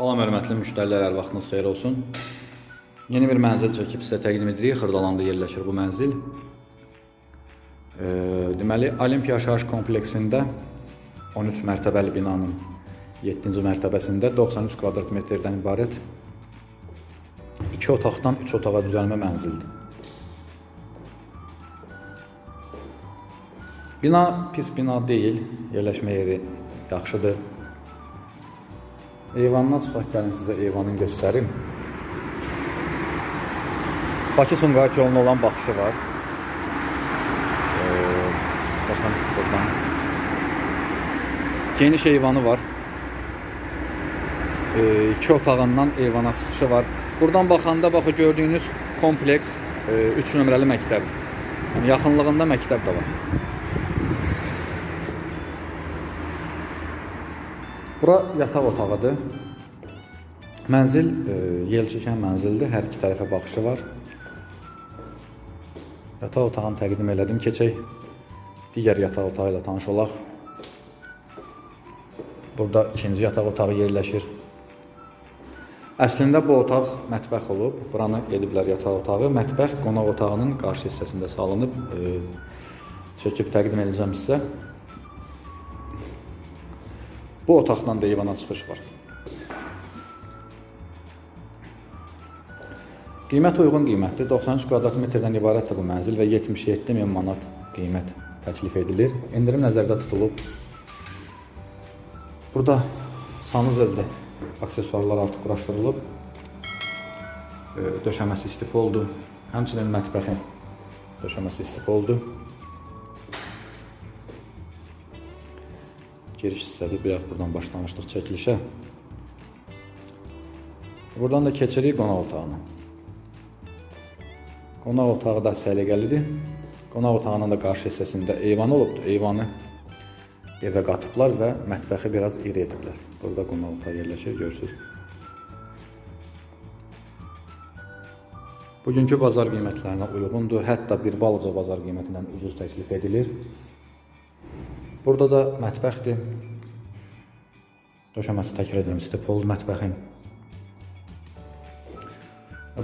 Salam hörmətli müştərilər, hər vaxtınız xeyir olsun. Yeni bir mənzil çəkib sizə təqdim edirik. Xırdalanda yerləşir bu mənzil. E, deməli, Olimpiya yaşayış kompleksində 13 mərtəbəli binanın 7-ci mərtəbəsində 93 kvadrat metrdən ibarət 2 otaqdan 3 otağa düzəlmə mənzildir. Bina pis bina deyil, yerləşmə yeri yaxşıdır. Eyvandan çıxaq gəlin sizə eyvanın göstərim. Bakı Sumqayıt yoluna olan baxışı var. Ee, baxın buradan. Geniş eyvanı var. Ee, iki otağından eyvana çıxışı var. Buradan baxanda baxı gördüyünüz kompleks 3 nömrəli məktəb. Yəni yaxınlığında məktəb də var. Bura yataq otağıdır. Mənzil e, yel çəkən mənzildir. Hər iki tərəfə baxışı var. Yataq otağını təqdim elədim. Keçək digər yataq otağı ilə tanış olaq. Burada ikinci yataq otağı yerləşir. Əslində bu otaq mətbəx olub. Buranı ediblər yataq otağı. Mətbəx qonaq otağının qarşı hissəsində salınıb. E, çəkib təqdim edəcəm sizə. Bu otaqdan da eyvana çıxış var. Qiymət uyğun qiymətdir. 93 kvadrat metrdən ibarətdir bu mənzil və 77 min manat qiymət təklif edilir. Endirim nəzərdə tutulub. Burada sanuzeldə aksesuarlar artıq quraşdırılıb. Döşəməsi istif oldu. Həmçinin mətbəxin döşəməsi istif oldu. Giriş hissədir. Bir buradan başlamışdıq çəkilişə. Buradan da keçirik qonaq otağına. Qonaq otağı da səliqəlidir. Qonaq otağının da qarşı hissəsində eyvan olubdur. Eyvanı evə qatıblar və mətbəxi biraz iri ediblər. Burada qonaq otağı yerləşir, görürsüz. Bugünkü bazar qiymətlərinə uyğundur. Hətta bir balaca bazar qiymətindən ucuz təklif edilir. Burada da mətbəxdir. Döşəməsi təkrar edirəm, stepol mətbəxin.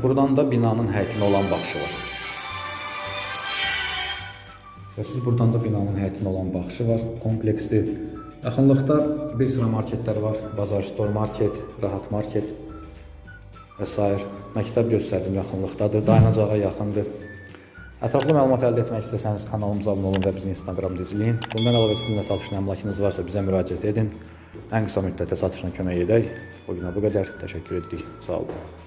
Buradan da binanın həyətinə olan baxışı var. Görürsüz, buradan da binanın həyətinə olan baxışı var. Kompleksdir. Yaxınlıqda bir sıra marketlər var. Bazar, store market, rahat market və s. Məktəb göstərdim yaxınlıqdadır. Dayanacağa yaxındır. Ətraflı məlumat əldə etmək istəsəniz kanalımıza abunə olun və bizi Instagramda izləyin. Bundan əlavə sizin də satışın əmlakınız varsa bizə müraciət edin. Ən qısa müddətdə satışına kömək edək. Bu günə bu qədər. Təşəkkür etdik. Sağ olun.